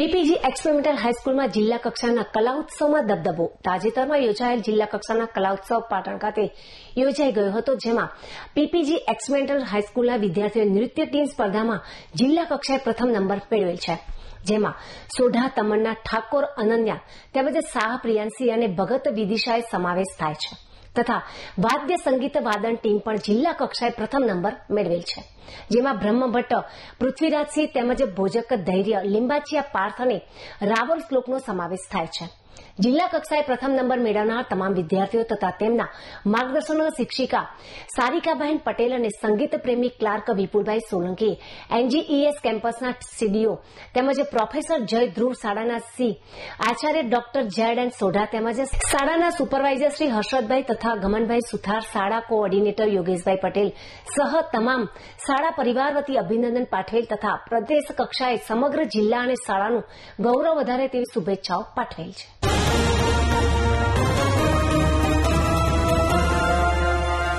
પીપીજી experimental હાઈસ્કૂલમાં જિલ્લા કક્ષાના કલા ઉત્સવમાં દબદબો. તાજેતરમાં યોજાયેલ જિલ્લા કક્ષાના કલા ઉત્સવ પાટણ ખાતે યોજાઈ ગયો હતો, જેમાં પીપીજી એક્સપેરિમેન્ટલ હાઈસ્કૂલના વિદ્યાર્થીઓએ નૃત્ય ટીમ સ્પર્ધામાં જિલ્લા કક્ષાએ પ્રથમ નંબર મેળવેલ છે. જેમાં સોઢા, તમન્ના, ઠાકોર, અનન્યા તેમજ શાહ પ્રિયાંશી અને ભગત વિદિશાએ સમાવેશ થાય છે. તથા વાદ્ય સંગીત વાદન ટીમ પણ જિલ્લા કક્ષાએ પ્રથમ નંબર મેળવેલ છે. જેમાં બ્રહ્મભટ્ટ પૃથ્વીરાજસિંહ તેમજ ભોજક ધૈર્ય, લીંબાચિયા પાર્થ અને રાવલ શ્લોકનો સમાવેશ થાય છે. જિલ્લા કક્ષાએ પ્રથમ નંબર મેળવનાર તમામ વિદ્યાર્થીઓ તથા તેમના માર્ગદર્શનો શિક્ષિકા સારિકાબહેન પટેલ અને સંગીત પ્રેમી ક્લાર્ક વિપુલભાઈ સોલંકી, એનજીઈએસ કેમ્પસના સીડીઓ તેમજ પ્રોફેસર જય ધ્રુવ શાળાના C Acharya doctor zed N Sodha તેમજ શાળાના સુપરવાઇઝર શ્રી હર્ષદભાઈ તથા ગમનભાઈ સુથાર, શાળા કોઓર્ડિનેટર યોગેશભાઈ પટેલ સહ તમામ શાળા પરિવાર વતી અભિનંદન પાઠવેલ તથા પ્રદેશ કક્ષાએ સમગ્ર જિલ્લા અને શાળાનું ગૌરવ વધારે તેવી શુભેચ્છાઓ પાઠવેલ છે.